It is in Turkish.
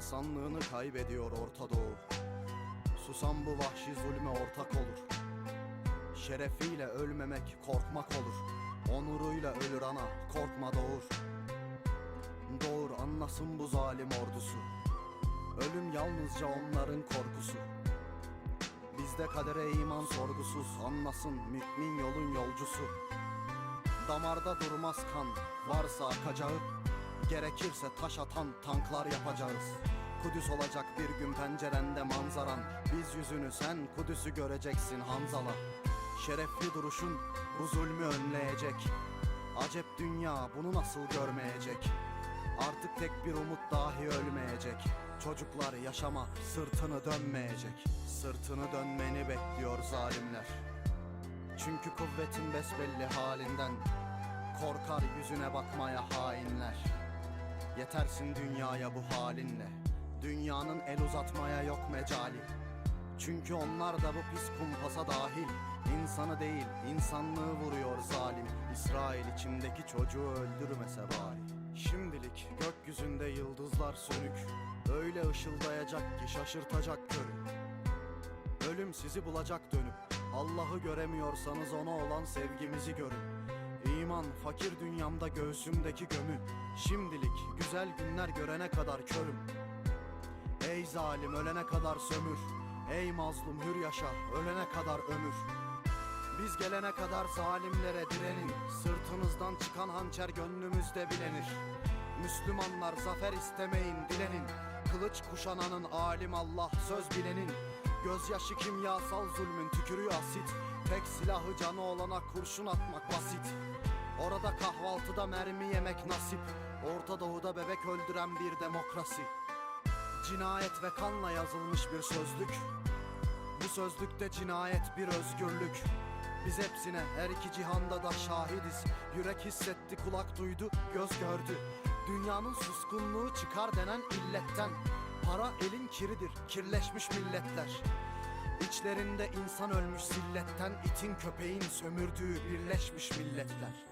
İnsanlığını kaybediyor Orta Doğu. Susam bu vahşi zulme ortak olur. Şerefiyle ölmemek korkmak olur. Onuruyla ölür ana korkma doğur. Doğur anlasın bu zalim ordusu. Ölüm yalnızca onların korkusu. Bizde kadere iman sorgusuz Anlasın mümin yolun yolcusu. Damarda durmaz kan Varsa akacağı Gerekirse taş atan tanklar yapacağız. Kudüs olacak bir gün pencerende manzaran. Biz yüzünü sen Kudüs'ü göreceksin Hanzala. Şerefli duruşun bu zulmü önleyecek. Acep dünya bunu nasıl görmeyecek? Artık tek bir umut dahi ölmeyecek. Çocuklar yaşama sırtını dönmeyecek. Sırtını dönmeni bekliyor zalimler. Çünkü kuvvetin besbelli halinden Korkar yüzüne bakmaya hainler Yetersin dünyaya bu halinle. Dünyanın el uzatmaya yok mecali. Çünkü onlar da bu pis kumpasa dahil. İnsanı değil insanlığı vuruyor zalim. İsrail içimdeki çocuğu öldürmese bari. Şimdilik gökyüzünde yıldızlar sönük. Öyle ışıldayacak ki şaşırtacak körü. Ölüm sizi bulacak dönüp. Allah'ı göremiyorsanız ona olan sevgimizi görün İman fakir dünyamda göğsümdeki gömü. Şimdilik güzel günler görene kadar körüm. Ey zalim ölene kadar sömür. Ey mazlum hür yaşa ölene kadar ömür. Biz gelene kadar zalimlere direnin. Sırtınızdan çıkan hançer gönlümüzde bilenir. Müslümanlar zafer istemeyin dilenin. Kılıç kuşananın alim Allah söz bilenin. Gözyaşı kimyasal zulmün tükürüğü asit. Tek silahı canı olana kurşun atmak basit Orada kahvaltıda mermi yemek nasip. Orta Doğu'da bebek öldüren bir demokrasi. Cinayet ve kanla yazılmış bir sözlük. Bu sözlükte cinayet bir özgürlük. Biz hepsine her iki cihanda da şahidiz. Yürek hissetti kulak duydu göz gördü. Dünyanın suskunluğu çıkar denen illetten. Para elin kiridir kirleşmiş milletler. İçlerinde insan ölmüş silletten itin köpeğin sömürdüğü birleşmiş milletler